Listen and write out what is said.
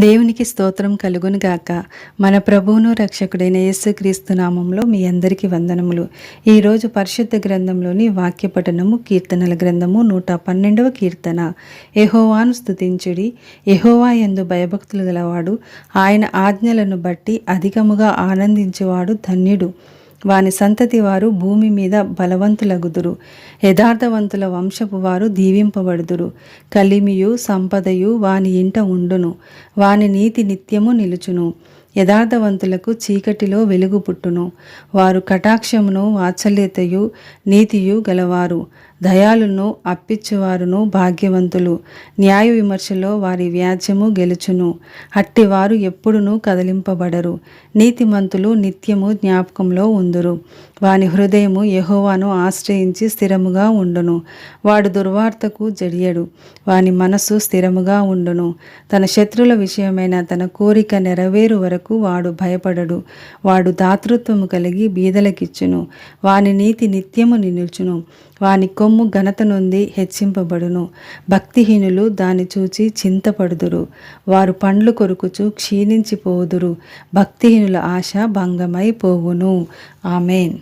దేవునికి స్తోత్రం కలుగును గాక. మన ప్రభువును రక్షకుడైన యేసుక్రీస్తు నామంలో మీ అందరికీ వందనములు. ఈరోజు పరిశుద్ధ గ్రంథంలోని వాక్య పఠనము కీర్తనల గ్రంథము నూట పన్నెండవ కీర్తన. ఎహోవాను స్తుతించుడి. ఎహోవా ఎందు భయభక్తులు గలవాడు ఆయన ఆజ్ఞలను బట్టి అధికముగా ఆనందించేవాడు ధన్యుడు. వాని సంతతి వారు భూమి మీద బలవంతులగుదురు. యథార్థవంతుల వంశపు వారు దీవింపబడుదురు. కలిమియు సంపదయు వాని ఇంట ఉండును. వాని నీతి నిత్యము నిలుచును. యథార్థవంతులకు చీకటిలో వెలుగు పుట్టును. వారు కటాక్షమును వాత్సల్యతయు నీతియు గలవారు. దయాలును అప్పిచ్చువారును భాగ్యవంతులు. న్యాయ విమర్శలో వారి వ్యాజ్యము గెలుచును. అట్టివారు ఎప్పుడునూ కదిలింపబడరు. నీతిమంతులు నిత్యము జ్ఞాపకంలో ఉందురు. వాని హృదయము యహోవాను ఆశ్రయించి స్థిరముగా ఉండును. వాడు దుర్వార్తకు జడియడు. వాని మనస్సు స్థిరముగా ఉండును. తన శత్రుల విషయమైన తన కోరిక నెరవేరు వరకు వాడు భయపడడు. వాడు దాతృత్వము కలిగి బీదలకిచ్చును. వాని నీతి నిత్యము నిలుచును. వాని కొమ్ము ఘనత నుండి హెచ్చింపబడును. భక్తిహీనులు దాని చూచి చింతపడుదురు. వారు పండ్లు కొరుకుచు క్షీణించిపోదురు. భక్తిహీనుల ఆశ భంగమై పోవును ఆమెన్.